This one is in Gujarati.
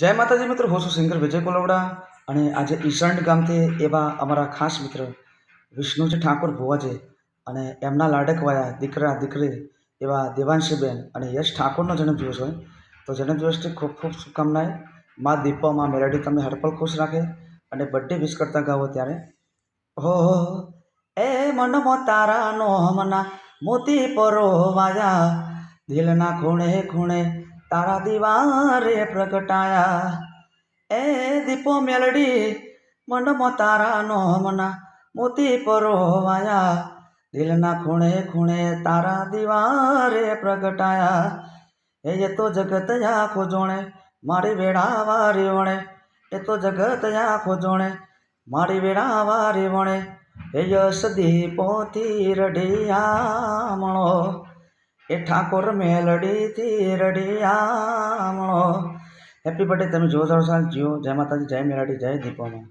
જય માતાજી મિત્રો, હું છું સિંગર વિજય કોલવડા અને આજે ઈસંડ ગામથી એવા અમારા ખાસ મિત્ર વિષ્ણુજી ઠાકોર ભુવાજી અને એમના લાડકવાયા દીકરા, દીકરી એવા દેવાંશીબેન અને યશ ઠાકોરનો જન્મદિવસ હોય. તો જન્મદિવસથી ખૂબ ખૂબ શુભકામનાએ મા દીપો, મા મેલડી તમને હરપલ ખુશ રાખે અને બર્થડે વિશ કરતા ગાવો ત્યારે. હો એ મનમો તારાનો હમના મોતી પરોવાયા દિલના ખૂણે ખૂણે તારા દિવારે પ્રગટાયા. એ દીપો મેલડી, મનમો તારાનો હમના મોતી પરોવાયા. દિલના ખૂણે ખૂણે તારા દિવારે પ્રગટાયા. એ તો જગત આખો જોણે, મારી વેળા વારી વણે. એ તો જગત આખો જોણે, મારી વેળા વારી વણે. એ યશ દીપોથી રઢિયામણો એ ઠાકોર મેલડીથી રડિયામણો હેપી બર્થડે તમે જો જાઓ સાલ જીઓ જય માતાજી, જય મેલાડી, જય દીપોમાં.